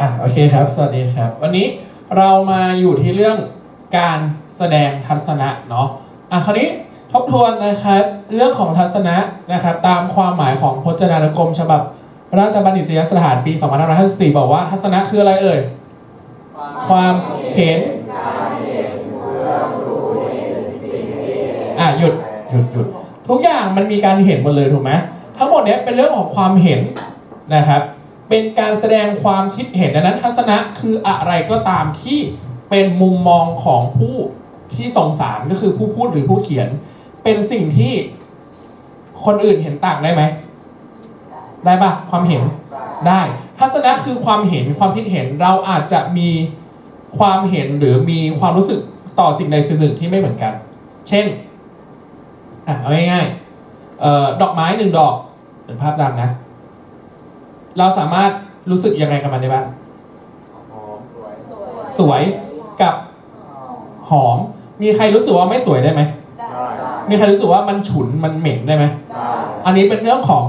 อะโอเคครับ สวัสดีครับ วันนี้เรามาอยู่ที่เรื่องการแสดงทัศนะเนาะอะคราวนี้ทบทวนนะครับเรื่องของทัศนะนะครับตามความหมายของพจนานุกรมฉบับราชบัณฑิตยสถานปี2554บอกว่าทัศนะคืออะไรเอ่ย ความเห็น อะหยุดหยุดหยุดทุกอย่างมันมีการเห็นหมดเลยถูกไหมทั้งหมดเนี้ยเป็นเรื่องของความเห็น นะครับ เป็นการแสดงความคิดเห็นดังนั้นทัศนะคืออะไรก็ตามที่เป็นมุมมองของผู้ที่ส่งสารก็คือผู้พูดหรือผู้เขียน เป็นสิ่งที่คนอื่นเห็นต่างได้ไหม ได้ปะความเห็นได้ ทัศนะคือความเห็นความคิดเห็นเราอาจจะมีความเห็นหรือมีความรู้สึกต่อสิ่งใดสิ่งหนึ่งที่ไม่เหมือนกัน เช่นอะเอาง่ายๆดอกไม้หนึ่งดอกเป็นภาพดำนะ เราสามารถรู้สึกยังไงกับมันได้บ้างสวยกับหอม มีใครรู้สึกว่าไม่สวยได้ไหม มีใครรู้สึกว่ามันฉุนมันเหม็นได้ไหม อันนี้เป็นเรื่องของ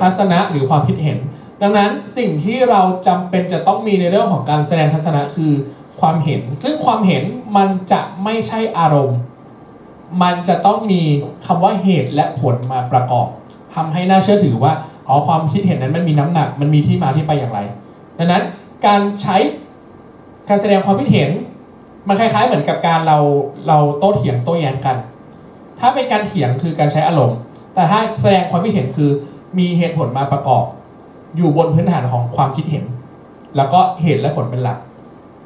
ทัศนะหรือความคิดเห็น ดังนั้นสิ่งที่เราจำเป็นจะต้องมีในเรื่องของการแสดงทัศนะคือความเห็น ซึ่งความเห็นมันจะไม่ใช่อารมณ์ มันจะต้องมีคำว่าเหตุและผลมาประกอบทำให้น่าเชื่อถือว่า อ๋อความคิดเห็นนั้นมันมีน้ำหนัก มันมีที่มาที่ไปอย่างไร ดังนั้นการใช้การแสดงความคิดเห็น มันคล้าย ๆ เหมือนกับการเราเราโต้เถียงโต้แย้งกัน ถ้าเป็นการเถียงคือการใช้อารมณ์ แต่ถ้าแสดงความคิดเห็นคือมีเหตุผลมาประกอบ อยู่บนพื้นฐานของความคิดเห็น แล้วก็เหตุและผลเป็นหลัก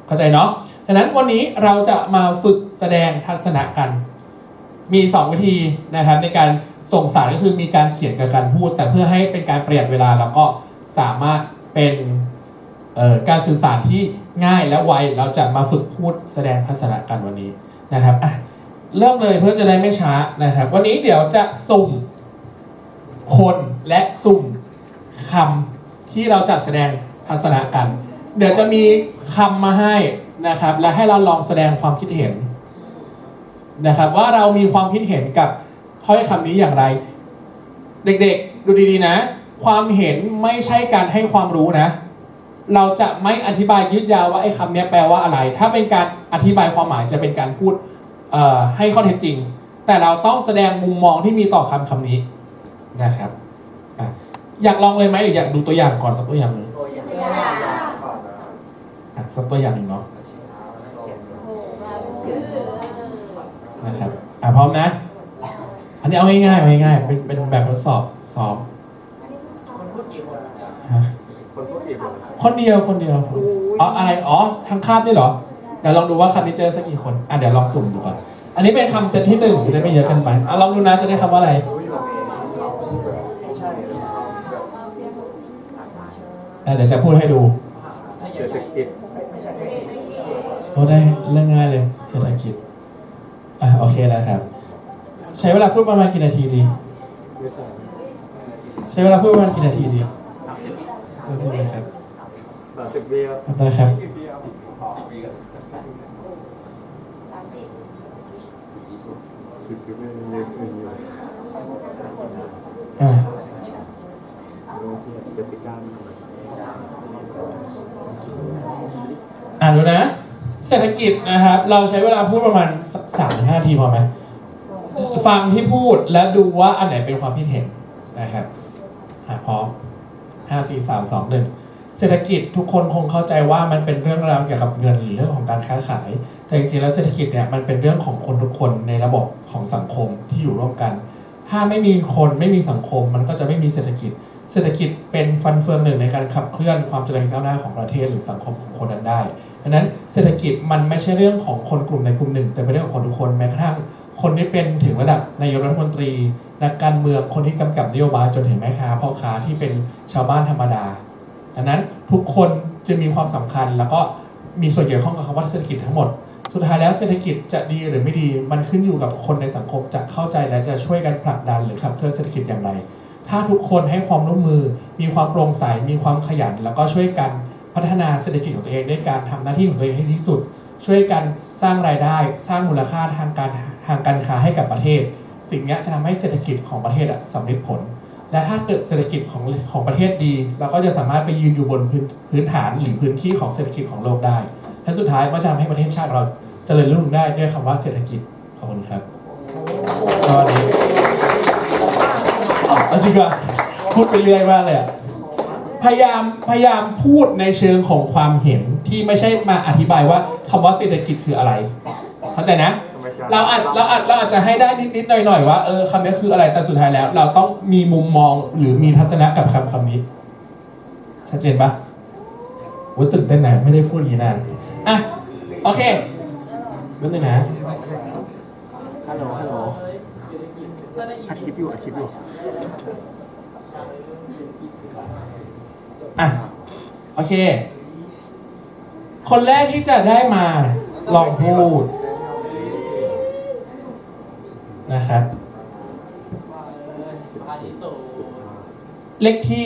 เข้าใจเนาะดังนั้นวันนี้เราจะมาฝึกแสดงทัศนะกัน มี 2 วิธีนะครับในการ ส่งสารก็คือมีการเขียนกับการพูด แต่เพื่อให้เป็นการประหยัดเวลาแล้วก็สามารถเป็นการสื่อสารที่ง่ายและไวเราจะมาฝึกพูดแสดงทัศนะกันวันนี้นะครับอะเริ่มเลยเพื่อจะได้ไม่ช้านะครับ วันนี้เดี๋ยวจะสุ่มคนและสุ่มคำที่เราจะแสดงทัศนะกัน เดี๋ยวจะมีคำมาให้นะครับ และให้เราลองแสดงความคิดเห็นนะครับ ว่าเรามีความคิดเห็นกับ ถ้อยคำนี้อย่างไร เด็กๆ ดูดีๆนะ ความเห็นไม่ใช่การให้ความรู้นะ เราจะไม่อธิบายยืดยาวว่าไอ้คำเนี้ยแปลว่าอะไร ถ้าเป็นการอธิบายความหมายจะเป็นการพูดเอ่อให้ข้อเท็จจริง แต่เราต้องแสดงมุมมองที่มีต่อคำคำนี้นะครับอะอยากลองเลยไหมหรืออยากดูตัวอย่างก่อนสักตัวอย่างหนึ่งตัวอย่างอะสักตัวอย่างหนึ่งเนาะชื่อนะครับอะพร้อมนะ อันนี้เอาง่ายๆเอาง่ายๆเป็นเป็นแบบทดสอบสอบคนพูดกี่คนฮะคนพูดกี่คนคนเดียวคนเดียวอ๋ออะไรอ๋อทางคาบนี่เหรอเดี๋ยวลองดูว่าคำนี้เจอสักกี่คนอะเดี๋ยวลองสุ่มดูก่อนอันนี้เป็นคำเซตที่หนึ่งจะได้ไม่เยอะเกินไปอะลองดูนะจะได้คำว่าอะไรรู้อยู่ไม่ใช่แบบอะเดี๋ยวจะพูดให้ดูถ้าใหเศรษฐญ่กิจโอ้ได้เรื่องง่ายเลยเศรษฐกิจอะโอเคนะครับ ใช้เวลาพูดประมาณกี่นาทีดีไม่ใช่ใช้เวลาพูดประมาณกี่นาทีดีสามสิบวิโอเคครับสามสิบปีครับขอบคุณครับสิบปีครับสิบปีครับสิบปีไม่เยอะขึ้นอยู่อะรู้ที่จะติดการอ่านดูนะ เศรษฐกิจนะครับ เราใช้เวลาพูดประมาณสักสามถึงห้านาทีพอไหม ฟังที่พูดแล้วดูว่าอันไหนเป็นความคิดเห็นนะครับอะพร้อมห้าสี่สามสองหนึ่งเศรษฐกิจทุกคนคงเข้าใจว่ามันเป็นเรื่องราวเกี่ยวกับเงินหรือเรื่องของการค้าขาย แต่จริงๆแล้วเศรษฐกิจเนี่ยมันเป็นเรื่องของคนทุกคนในระบบของสังคมที่อยู่ร่วมกัน ถ้าไม่มีคนไม่มีสังคม มันก็จะไม่มีเศรษฐกิจ เศรษฐกิจเป็นฟันเฟืองหนึ่งในการขับเคลื่อนความเจริญก้าวหน้าของประเทศหรือสังคมของคนนั้นได้ดังนั้นเศรษฐกิจมันไม่ใช่เรื่องของคนกลุ่มใดกลุ่มหนึ่ง แต่เป็นเรื่องของคนทุกคนแม้กระทั่ง คนที่เป็นถึงระดับนายกรัฐมนตรี นักการเมืองคนที่กำกับนโยบายจนถึงแม่ค้าพ่อค้าที่เป็นชาวบ้านธรรมดาดังนั้นทุกคนจะมีความสำคัญแล้วก็มีส่วนเกี่ยวข้องกับคำว่าเศรษฐกิจทั้งหมด สุดท้ายแล้วเศรษฐกิจจะดีหรือไม่ดี มันขึ้นอยู่กับคนในสังคมจะเข้าใจและจะช่วยกันผลักดันหรือขับเคลื่อนเศรษฐกิจอย่างไร ถ้าทุกคนให้ความร่วมมือ มีความโปร่งใส มีความขยัน แล้วก็ช่วยกันพัฒนาเศรษฐกิจของตัวเองด้วยการทำหน้าที่ของตัวเองให้ที่สุด ช่วยกันสร้างรายได้ สร้างมูลค่าทางการ ทางการค้าให้กับประเทศ สิ่งนี้จะทำให้เศรษฐกิจของประเทศอะสำเร็จผล และถ้าเกิดเศรษฐกิจของของประเทศดี เราก็จะสามารถไปยืนอยู่บนพื้นพื้นฐานหรือพื้นที่ของเศรษฐกิจของโลกได้ และสุดท้ายก็จะทำให้ประเทศชาติเราเจริญรุ่งเรืองได้ด้วยคำว่าเศรษฐกิจขอบคุณครับตอนนี้อาจริงว่าพูดไปเรื่อยมากเลยอะพยายามพยายามพูดในเชิงของความเห็นที่ไม่ใช่มาอธิบายว่าคำว่าเศรษฐกิจคืออะไร เข้าใจนะ เราอาจเราอาจเราอาจจะให้ได้นิดๆหน่อยๆว่าเออคำนี้คืออะไรแต่สุดท้ายแล้ว เราต้องมีมุมมองหรือมีทัศนะกับคำคำนี้ ชัดเจนปะโอ้ยตื่นเต้นนะไม่ได้พูดอย่างนี้นานอะโอเคเรื่องนึงนะฮัลโหลฮัลโหลอัดคลิปอยู่อัดคลิปอยู่อะโอเค คนแรกที่จะได้มาลองพูด นะครับภาษีสูงเลขที่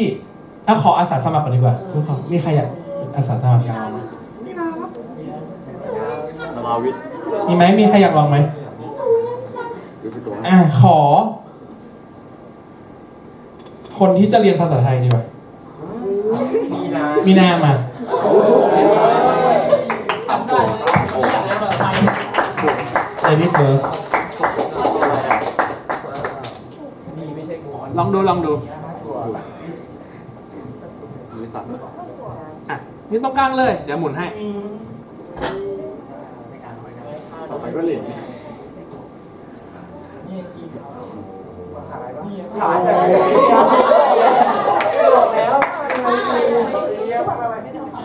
อะขออาสาสมัครก่อนดีกว่าทุกคนมีใครอยากอาสาสมัครอยากลองไหมนาราวิทย์มีไหมมีใครอยากลองไหมรู้สึกว่าอะขอ คนที่จะเรียนภาษาไทยดีกว่ามีนามีนามาทำได้อยากเรียนภาษาไทย Lady first ล องดูลองดูบริษัทอะนี่ตรงกลางเลย เดี๋ยวหมุนให้ต่อไปก็เหรียญ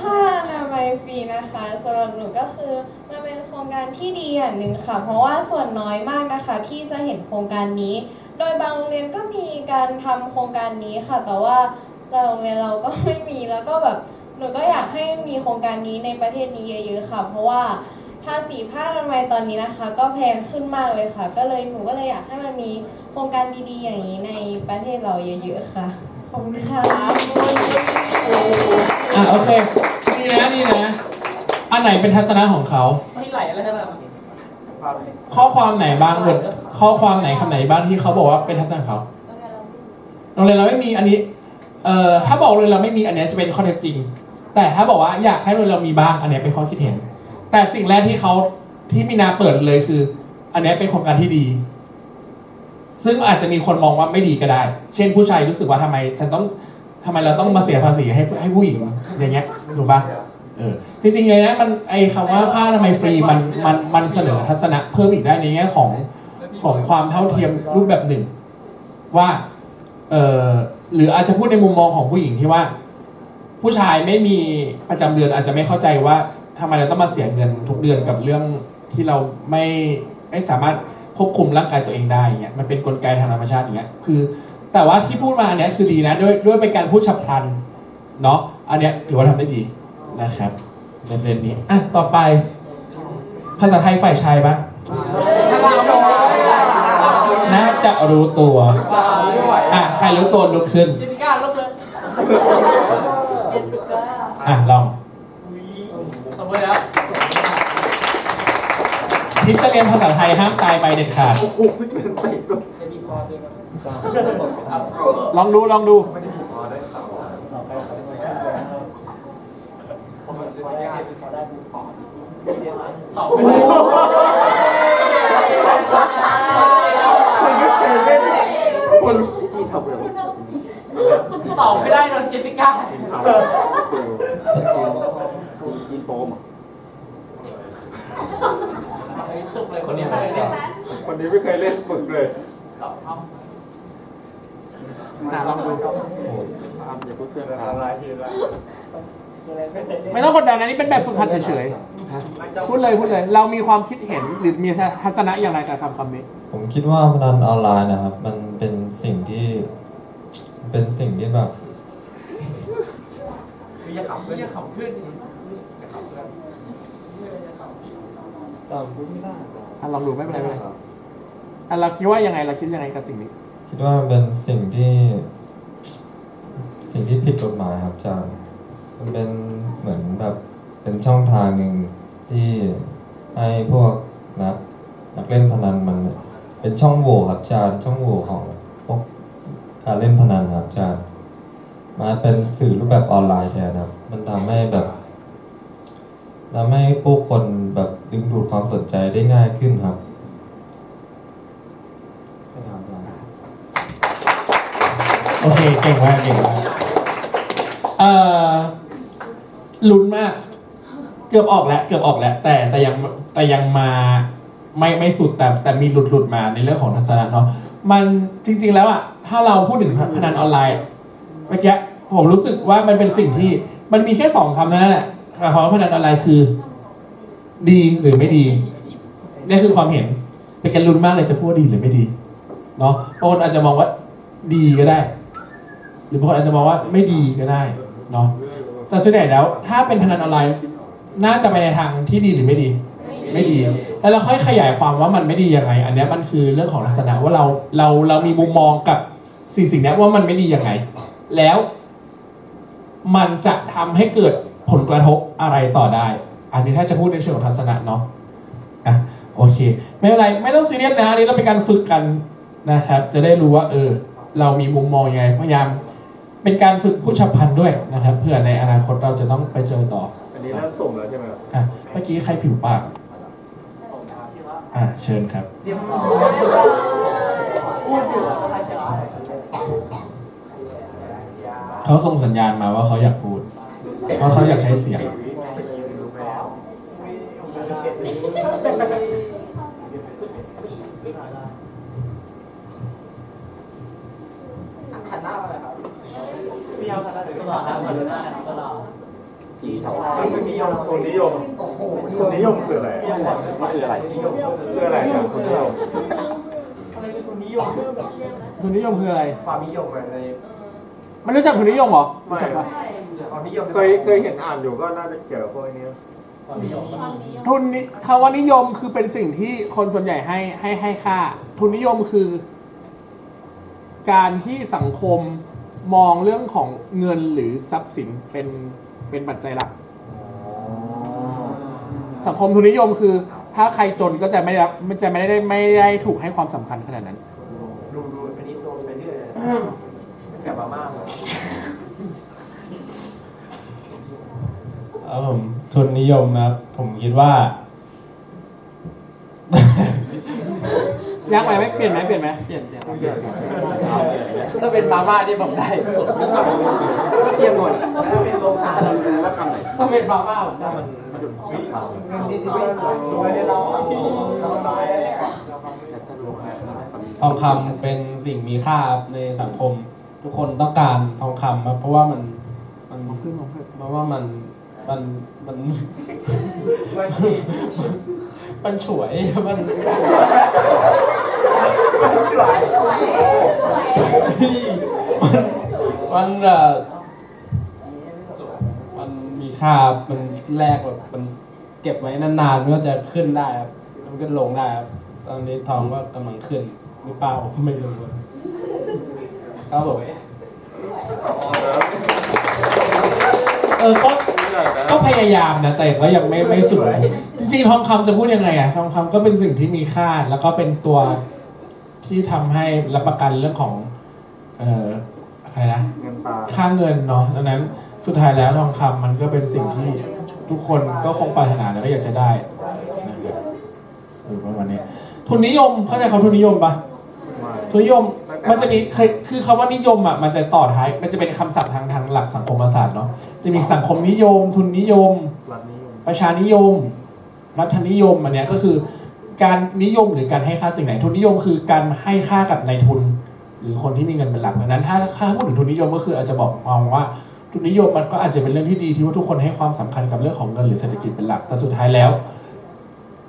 ผ้าอนามัยฟรีนะคะสำหรับหนูก็คือมันเป็นโครงการที่ดีอย่างหนึ่งค่ะ เพราะว่าส่วนน้อยมากนะคะ ที่จะเห็นโครงการนี้โดย บางโรงเรียนก็มีการทำโครงการนี้ค่ะ แต่ว่าสำหรับโรงเรียนเราก็ไม่มีแล้วก็แบบหนูก็อยากให้มีโครงการนี้ในประเทศนี้เยอะๆค่ะ เพราะว่าภาษีผ้าอนามัยตอนนี้นะคะ ก็แพงขึ้นมากเลยค่ะ ก็เลยหนูก็เลยอยากให้มันมีโครงการดีๆ อย่างนี้ในประเทศเราเยอะๆค่ะขอบคุณค่ะอะโอเคนี่นะนี่นะอันไหนเป็นทัศนะของเขาไม่ไหลอะไรขนาดนั้น ข้อความไหนบ้างบทข้อความไหนคำไหนบ้างที่เขาบอกว่าเป็นทัศนะของเขาโรงเรียนเราไม่มีอันนี้ เอ่อถ้าบอกโรงเรียนเราไม่มีอันเนี้ยจะเป็นข้อเท็จจริง แต่ถ้าบอกว่าอยากให้โรงเรียนเรามีบ้างอันเนี้ยเป็นข้อคิดเห็น แต่สิ่งแรกที่เขาที่มีนาเปิดเลยคือ อันเนี้ยเป็นโครงการที่ดี ซึ่งอาจจะมีคนมองว่าไม่ดีก็ได้ เช่นผู้ชายรู้สึกว่าทำไม ฉันต้องทำไมเราต้องมาเสียภาษีให้ให้ผู้หญิงอย่างเงี้ยถูกปะเออ จริงๆเลยนะมันไอคำว่าผ้าอนามัยฟรีมันมันมันเสนอทัศนะเพิ่มอีกได้ในแง่ของของความเท่าเทียมรูปแบบหนึ่ง ว่าเออหรืออาจจะพูดในมุมมองของผู้หญิงที่ว่า ผู้ชายไม่มีประจำเดือนอาจจะไม่เข้าใจว่าทำไมเราต้องมาเสียเงินทุกเดือนกับเรื่องที่เราไม่ไม่สามารถควบคุมร่างกายตัวเองได้อย่างเงี้ยมันเป็นกลไกทางธรรมชาติอย่างเงี้ยคือ แต่ว่าที่พูดมาอันเนี้ยคือดีนะด้วยด้วยเป็นการพูดฉับพลันเนาะอันเนี้ยถือว่าทำได้ดีนะครับ ในเรื่องนี้อะต่อไป ภาษาไทยฝ่ายชายบ้างน่าจะรู้ตัวอะใครรู้ตัวลุกขึ้น เจสสิก้าลบเลยอะลองตบมือแล้วทิปจะเรียนภาษาไทยห้ามตายไปเด็ดขาดโอ้โหไม่เป็นไปหรอกจะมีคอด้วยครับลองดูลองดู พอได้าวว่าตอบไม่ได้คนจีนทำเลยตอบไม่ได้โดนเจสสิกาจีนทำคือจีนโฟมเฮ้ยตุกเลยคนเนี้ยไม่เคยเล่นคนนี้ไม่เคยเล่นฝึกเลยตอบเอาอะลองดูทำอย่าพูดเพื่อนนะครับลายทีละไม่ต้องกดดันนะนี่เป็นแบบฝึกหัดเฉยๆ พูดเลยพูดเลย เรามีความคิดเห็นหรือมีทัศนะอย่างไรกับคำคำนี้ ผมคิดว่าพนันออนไลน์นะครับ มันเป็นสิ่งที่ เป็นสิ่งที่แบบ มีจะขับเรียกเขาขึ้นจำพูดไม่ได้อะลองดูไม่เป็นไรไม่เป็นไรอะเราคิดว่ายังไงเราคิดยังไงกับสิ่งนี้ คิดว่ามันเป็นสิ่งที่ สิ่งที่ผิดกฎหมายครับอาจารย์มันเป็นเหมือนแบบเป็นช่องทางหนึ่ง ที่ให้พวกนักนักเล่นพนันมันเป็นช่องโหว่ครับอาจารย์ช่องโหว่ของพวกการเล่นพนันครับอาจะมาเป็นสื่อรูปแบบออนไลน์แทนครับ มันทำให้แบบทำให้ผู้คนแบบดึงดูดความสนใจได้ง่ายขึ้นครับโอเค เก่งมากเก่งมากเอ่อลุ้นมาก เกือบออกแล้วเกือบออกแล้ว แต่แต่ยังแต่ยังมาไม่ไม่สุดแต่แต่มีหลุดหลุดมาในเรื่องของทัศนะเนาะมันจริง ๆแล้วอะถ้าเราพูดถึงพนันออนไลน์เมื่อกี้ผมรู้สึกว่ามันเป็นสิ่งที่มันมีแค่สองคำนั้นแหละคำว่าพนันออนไลน์คือ ดีหรือไม่ดีนี่คือความเห็นเป็นการลุ้นมากเลยจะพูดว่าดีหรือไม่ดีเนาะบางคนอาจจะมองว่าดีก็ได้ หรือบางคนอาจจะมองว่าไม่ดีก็ได้เนาะแต่ส่วนใหญ่แล้ว ถ้าเป็นพนันออนไลน์ น่าจะไปในทางที่ดีหรือไม่ดี ไม่ดี แล้วเราค่อยขยายความว่ามันไม่ดียังไง อันเนี้ยมันคือเรื่องของลักษณะว่าเราเราเรามีมุมมองกับสิ่งสิ่งเนี้ยว่ามันไม่ดียังไง แล้วมันจะทำให้เกิดผลกระทบอะไรต่อได้ อันนี้ถ้าจะพูดในเชิงของทัศนะเนาะอะโอเค ไม่เป็นไรไม่ต้องซีเรียสนะอันนี้เราเป็นการฝึกกันนะครับ จะได้รู้ว่าเออ เรามีมุมมองยังไงพยายามเป็นการฝึกผู้ฉับพลันด้วยนะครับ เพื่อในอนาคตเราจะต้องไปเจอต่ออั นนี้เริ่มส่งแล้วใช่ไหมครับอะเมื่อกี้ใครผิวปากอะเชิญครับเขาส่งสัญญาณมาว่าเขาอยากพูดเพราะเขาอยากใช้เสียง หันหน้ามาเลยครับพี่เอาหันหน้าเลยก็รอครับหันหน้าก็รอ ทุนนิยมทุนนิยมทุนนิยมคืออะไรคืออะไรคืออะไรครับทุนนิยมทุนนิยมคืออะไร ความนิยมในมันรู้จักทุนนิยมเหรอรู้จักปะความนิยมเคยเคยเห็นอ่านอยู่ก็น่าจะเกี่ยวกับพวกนี้ทุนนิคำว่านิยมคือเป็นสิ่งที่คนส่วนใหญ่ให้ให้ให้ค่า ทุนนิยมคือ การที่สังคมมองเรื่องของเงินหรือทรัพย์สินเป็น เป็นปัจจัยหลัก สังคมทุนนิยมคือ ถ้าใครจนก็จะไม่ได้รับมันจะไม่ได้ไม่ได้ถูกให้ความสำคัญขนาดนั้น ดูดูอันนี้โตไปเรื่อยกลับมามากเลยครับผมทุนนิยมนะครับผมคิดว่า ยากไหมไม่เปลี่ยนไหมเปลี่ยนไหมเปลี่ยนเปลี่ยนถ้าเป็นมาม่าที่ผมได้เตรียมหมดถ้าเป็นโรงทาเรารู้ว่าทำไหนถ้าเป็นมาม่าผมได้มันมันจะวิ่งเงินดิจิทัลรวยเลยเราทองคำเป็นสิ่งมีค่าในสังคม ทุกคนต้องการทองคำครับเพราะว่ามันมันเพราะว่ามัน มันมันมันฉวยมันมันเอ่อมันมีค่ามันแลกแบบมันเก็บไว้นานๆมันก็จะขึ้นได้ครับมันก็ลงได้ครับตอนนี้ทองก็กำลังขึ้นหรือเปล่าไม่รู้ครับผมเออก็ ก็พยายามนะแต่ก็ยังไม่ไม่สุดจริงๆทองคำจะพูดยังไงอะทองคำก็เป็นสิ่งที่มีค่า แล้วก็เป็นตัวที่ทำให้รับประกันเรื่องของ เอ่ออะไรนะ เงินตาค่าเงินเนาะดังนั้นสุดท้ายแล้วทองคำมันก็เป็นสิ่งที่ทุกคนก็คงปรารถนาแล้วก็อยากจะได้นะครับเออประมาณนี้ ทุนนิยมเข้าใจเขาทุนนิยมปะทุนนิยมมันจะมีเคยคือคำว่านิยมอะมันจะต่อท้าย มันจะเป็นคำศัพท์ทางทาง หลักสังคมศาสตร์เนาะจะมีสังคมนิยม ทุนนิยมรัฐนิยม ประชานิยม รัฐนิยมอันเนี้ยก็คือการนิยมหรือการให้ค่าสิ่งไหนทุนนิยมคือการให้ค่ากับนายทุน หรือคนที่มีเงินเป็นหลักดังนั้น ถ้าถ้าพูดถึงทุนนิยมก็คืออาจจะบอกมองว่า ทุนนิยมมันก็อาจจะเป็นเรื่องที่ดีที่ว่าทุกคนให้ความสำคัญกับเรื่องของเงินหรือเศรษฐกิจเป็นหลักแต่สุดท้ายแล้ว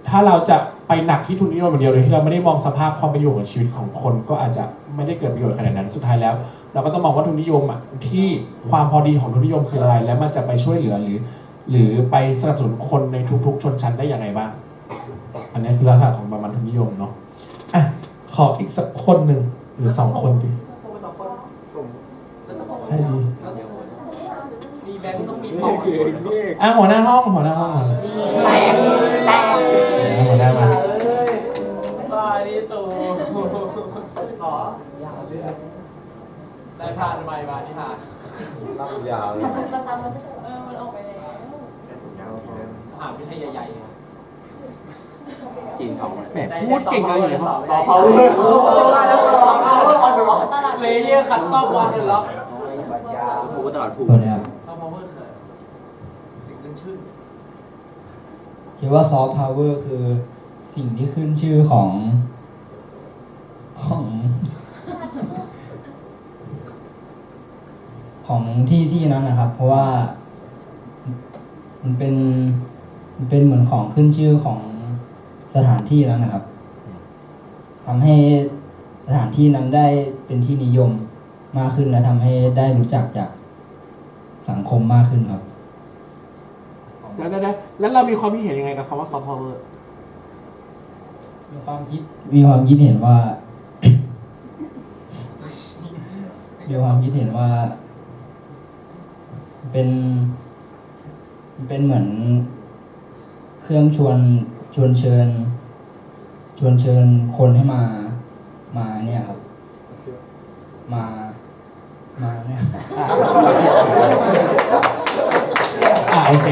ถ้าเราจะไปหนักที่ทุนนิยมอย่างเดียวโดยที่เราไม่ได้มองสภาพความเป็นอยู่ของชีวิตของคนก็อาจจะ ไม่ได้เกิดประโยชน์ขนาดนั้นสุดท้ายแล้ว เราก็ต้องมองว่าทุนนิยมอะที่ความพอดีของทุนนิยมคืออะไร แล้วมันจะไปช่วยเหลือหรือ หรือไปสนับสนุนคนในทุก ๆ ชนชั้นได้อย่างไรบ้างอันนี้คือลักษณะของประมาณทุนนิยมเนาะอะขออีกสักคนหนึ่งหรือสองคนดีใครดีมีแบงค์ต้องมีนี่ปอกคือนี่อะหัวหน้าห้องหัวหน้าห้องมาเลยแตกแตกหัวหน้ามา ตายนี่สูชาติใหม่มาที่หารับยาวเลยประจำมันไม่ใช่เออมันออกไปแล้วหาวิทยาใหญ่จีนเขาแหมพูดเก่งเลยอยู่ครับซอฟต์พาวเวอร์เลเยอร์คัตตอมวันเลยล็อกพูดตลอดผูตัวเนี้ยครับซอฟต์พาวเวอร์คือสิ่งขึ้นชื่อคิดว่าซอฟต์พาวเวอร์คือสิ่งที่ขึ้นชื่อของของ ของที่ที่นั้นนะครับ เพราะว่า มันเป็นมันเป็นเหมือนของขึ้นชื่อของสถานที่นั้นนะครับทำให้สถานที่นั้นได้เป็นที่นิยมมากขึ้นและทำให้ได้รู้จักจากสังคมมากขึ้นครับ แล้วแล้วแล้วเรามีความคิดเห็นยังไงกับคำว่าซอฟต์พาวเวอร์มีความคิดมีความคิดเห็นว่า มีความคิดเห็นว่า เป็นเป็นเหมือนเครื่องชวนชวนเชิญ ชวนเชิญคนให้มา มาเนี่ยครับ มามาเนี่ยอ่าโอเค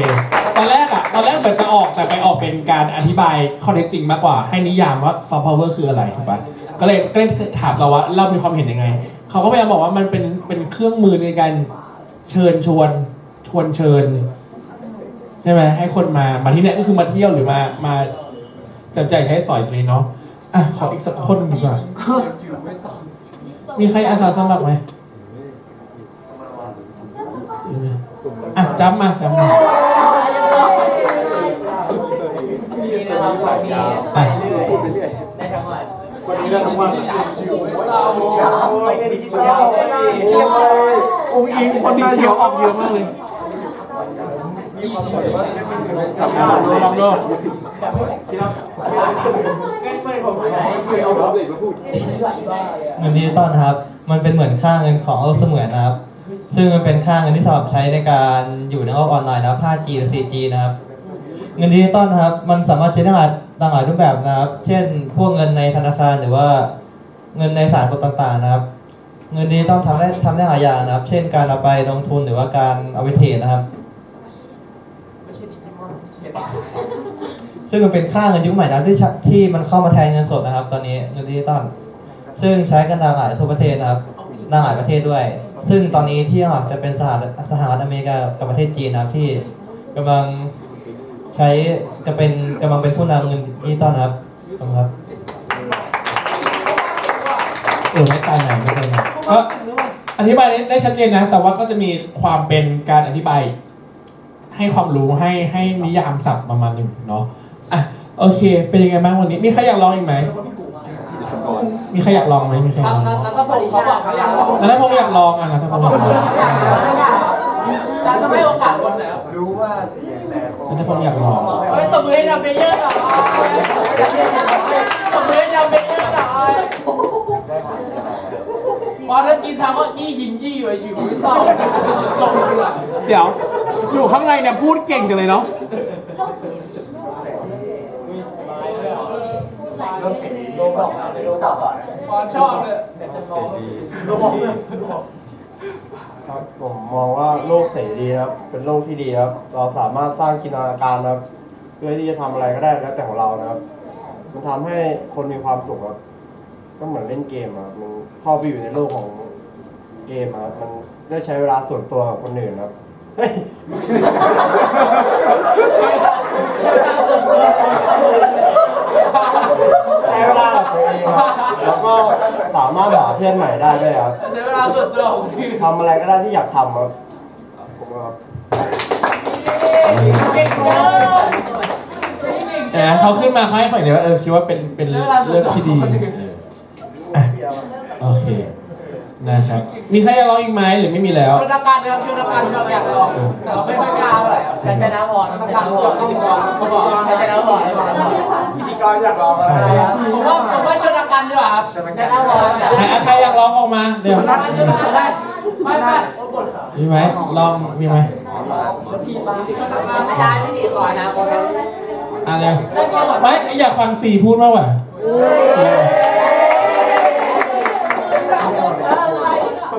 ตอนแรกอะตอนแรกเหมือนจะออกแต่ไปออกเป็นการอธิบายข้อเท็จจริงมากกว่า ให้นิยามว่าซอฟต์พาวเวอร์คืออะไรถูกปะก็เลยก็เลยถามเราว่าเรามีความเห็นยังไง เขาก็พยายามบอกว่ามันเป็นเป็นเครื่องมือในการ เชิญชวนชวนเชิญ ใช่ไหมให้คนมามาที่เนี่ยก็คือมาเที่ยวหรือมามาจับใจายใช้สอยตรงนี้เนาะอะขออีกสักคนดีกว่า มีใครอาสาสมัครไหมอะจำมาจำมานี่นะครับวันนี้ไปเรื่อยได้ทั้งวันวันนี้เราทั้งวันเราไปในดิจิตอล อุ้งอิงคนสีเขียวออกเยอะมากเลยลองดูเงินดิจิตอลนะครับ มันเป็นเหมือนค่าเงินของโลกเสมือนนะครับ ซึ่งมันเป็นค่าเงินที่สำหรับใช้ในการอยู่ในโลกออนไลน์นะครับ 5G หรือ 4G นะครับ เงินดิจิตอลนะครับ มันสามารถใช้ได้หลายต่างหลายรูปแบบนะครับ เช่น พวกเงินในธนาคารหรือว่าเงินในสารกดต่างๆนะครับ เงินดิจิตอลทำได้ทำได้หลายอย่างนะครับ เช่นการเอาไปลงทุนหรือว่าการเอาไปเทรดนะครับ ซึ่งมันเป็นค่าเงินยุคใหม่นะที่ใช้ที่มันเข้ามาแทนเงินสดนะครับ ตอนนี้เงินดิจิตอลซึ่งใช้กันหลายทั่วประเทศนะครับหลายประเทศด้วย ซึ่งตอนนี้ที่หลักจะเป็นสหรัฐสหรัฐอเมริกากับประเทศจีนนะครับที่กำลังใช้จะเป็นกำลังเป็นผู้นำเงินดิจิตอลนะครับขอบคุณครับเออไม่ตายไหนไม่ตายไหน ก็อธิบายได้ชัดเจนนะ แต่ว่าก็จะมีความเป็นการอธิบาย ให้ความรู้ให้ให้นิยามศัพท์ประมาณหนึ่งเนาะอะโอเค เป็นยังไงบ้างวันนี้ มีใครอยากลองอีกไหม มีใครอยากลองไหมมีใครอยากลองไหมนัทพงศ์เขาบอกเขาอยากลองนัทพงศ์อยากลองอะนัทพงศ์อยากลองนัทจะให้โอกาสคนไหนครับรู้ว่าเสียงแต่คงนัทพงศ์อยากลองเฮ้ยตบมือให้ดับเบเยอร์หน่อยตบมือให้ดับเบเยอร์หน่อย พอถ้าจีนทำก็ยี่ยินยี่ไว้อยู่ไม่ต้องต้องเรือเดี๋ยว อยู่ข้างในเนี่ยพูดเก่งจังเลยเนาะพอชอบเลยครับผมมองว่าโลกเสรีครับ เป็นโลกที่ดีครับ เราสามารถสร้างจินตนาการครับ เพื่อที่จะทำอะไรก็ได้แล้วแต่ของเรานะครับ มันทำให้คนมีความสุขครับ ก็เหมือนเล่นเกมอะครับมันเข้าไปอยู่ในโลกของเกมอะครับมันได้ใช้เวลาส่วนตัวกับคนอื่นครับเฮ้ยใช้เวลากับตัวเองครับแล้วก็สามารถหาเพื่อนใหม่ได้ด้วยครับใช้เวลาส่วนตัวของพี่ทำอะไรก็ได้ที่อยากทำครับผมครับเก่งเกินนะเขาขึ้นมาเขาให้ฝ่ายเดียวว่าเออคิดว่าเป็นเป็นเรื่องที่ดี อะโอเคนะครับ มีใครอยากลองอีกไหมหรือไม่มีแล้ว ชนการนะครับชนการเราอยากลองแต่เราไม่ค่อยกล้าเท่าไหร่ใช้ชนะพรชนการพรพิธีกรเขาบอกใช้ชนะพรพิธีกรอยากลองอะไรผมว่าผมว่าชนการดีกว่าครับชนะพรใครอะใครอยากลองออกมาเดี๋ยวชนะได้ไม่ไม่มีไหมลองมีไหมไม่ได้ไม่ดีก่อนนะผมอะเร็วไม่อยากฟังสีพูดมากกว่า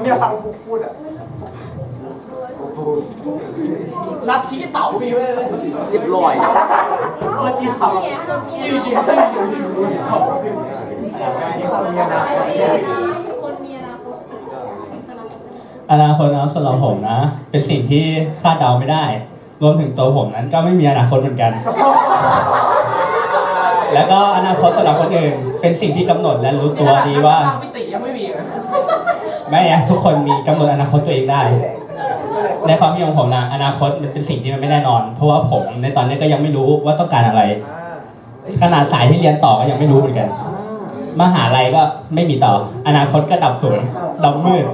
เนี่ยฟังกูพูดอะลัดชี้เต่ามีไว้เลยเรียบร้อยลัชี้เต่ายืนยืนยืนยืนยืนยืนเต่าคนมีอนาอนาคตนะสำหรับผมนะ เป็นสิ่งที่คาดเดาไม่ได้ รวมถึงตัวผมนั้นก็ไม่มีอนาคตเหมือนกัน แล้วก็อนาคตสำหรับคนอื่นเป็นสิ่งที่กำหนดและรู้ตัวดีว่าไม่ติยังไม่มี ไม่มีเลยไม่อะทุกคนมีกำหนดอนาคตตัวเองได้ ในความคิดของผมนะอนาคตมันเป็นสิ่งที่มันไม่แน่นอน เพราะว่าผมในตอนนี้ก็ยังไม่รู้ว่าต้องการอะไร ขนาดสายที่เรียนต่อก็ยังไม่รู้เหมือนกันมหาลัยก็ไม่มีต่อ อนาคตก็ดับศูนดับมืด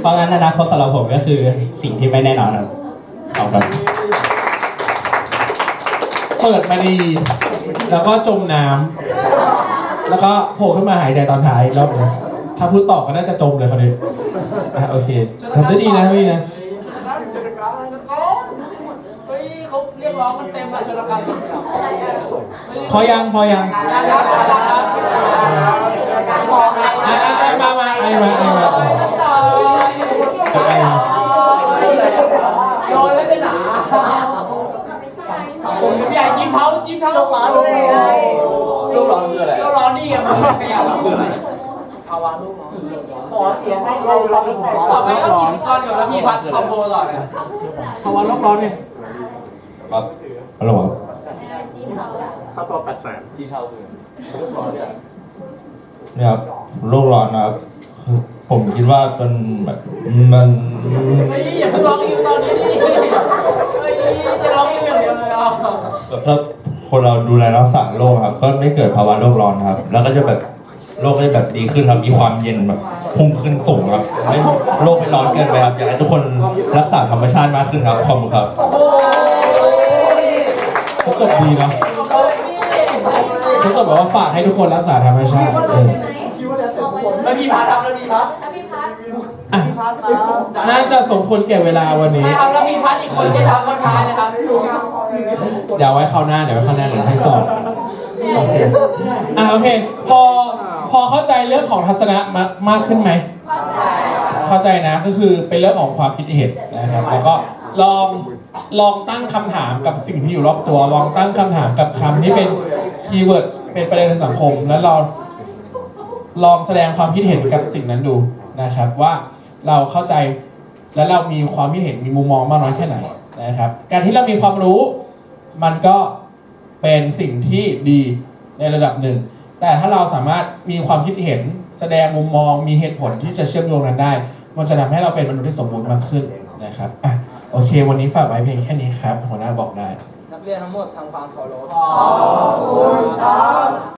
เพราะงั้นอนาคตสำหรับผมก็คือสิ่งที่ไม่แน่นอนครับขอบคุณเปิดมาดีแล้วก็จมน้ำแล้วก็โผล่ขึ้นมาหายใจตอนท้ายรอบนึง ถ้าพูดต่อก็น่าจะจมเลยคนนี้อะโอเคทำได้ดีนะพี่นะเฮ้ยเขาเรียกร้องกันเต็มอะชนกันพอยังพอยังอะอะอะมามาไอ้มาไอมาไอมาโดนแล้วจะหนาผมพี่ใหญ่ยิ้มเท้ายิ้มเท้าลูกร้อนลูกร้อนคืออะไรลูกร้อนนี่ไงมันขยับคืออะไราวะลูกร้อนขอเสียงให้เราเราต่อไปก็กินก้อนกับแล้วพี่พัดคอมโบต่อเลยภาวะโลกร้อนเนี่ยครับฮัลโหลค่าตัวแปดแสนที่เท่าคือเนี่ยครับโลกร้อนนะครับคือผมคิดว่าเป็นแบบมันเฮ้ยอย่าเพิ่งร้องอิวตอนนี้ดิเฮ้ยจะร้องอิวอย่างเดียวเลยอะถ้าคนเราดูแลรักษาโลกครับ ก็ไม่เกิดภาวะโลกร้อนครับ แล้วก็จะแบบ โลกก็จะแบบดีขึ้นครับมีความเย็นแบบพุ่งขึ้นสูงครับไม่โลกไม่ร้อนเกินไปครับอยากให้ทุกคนรักษาธรรมชาติมากขึ้นครับขอบคุณครับเขาจบดีเนาะเขาจบแบบว่าฝากให้ทุกคนรักษาธรรมชาติเออแล้วพี่พัดทำแล้วพี่พัดอะน่าจะสมควรแก่เวลาวันนี้ ไม่ทำแล้วพี่พัดอีกคนที่ทำคนท้ายนะครับเดี๋ยวไว้คราวหน้าเดี๋ยวไว้คราวหน้าเดี๋ยวให้สอนโอเคอะโอเค พอ พอเข้าใจเรื่องของทัศนะมากมากขึ้นไหมเข้าใจนะก็คือเป็นเรื่องของความคิดเห็นนะครับแล้วก็ลองลองตั้งคำถามกับสิ่งที่อยู่รอบตัวลองตั้งคำถามกับคำที่เป็นคีย์เวิร์ดเป็นประเด็นในสังคม แล้วเราลองแสดงความคิดเห็นกับสิ่งนั้นดูนะครับ ว่าเราเข้าใจและเรามีความคิดเห็นมีมุมมองมากน้อยแค่ไหนนะครับ การที่เรามีความรู้มันก็เป็นสิ่งที่ดีในระดับหนึ่ง แต่ถ้าเราสามารถมีความคิดเห็นแสดงมุมมองมีเหตุผลที่จะเชื่อมโยงนั้นได้ มันจะทำให้เราเป็นมนุษย์ที่สมบูรณ์มากขึ้นนะครับอะโอเค วันนี้ฝากไว้เพียงแค่นี้ครับหัวหน้าบอกได้ นักเรียนทั้งหมดทางฟังขอรบ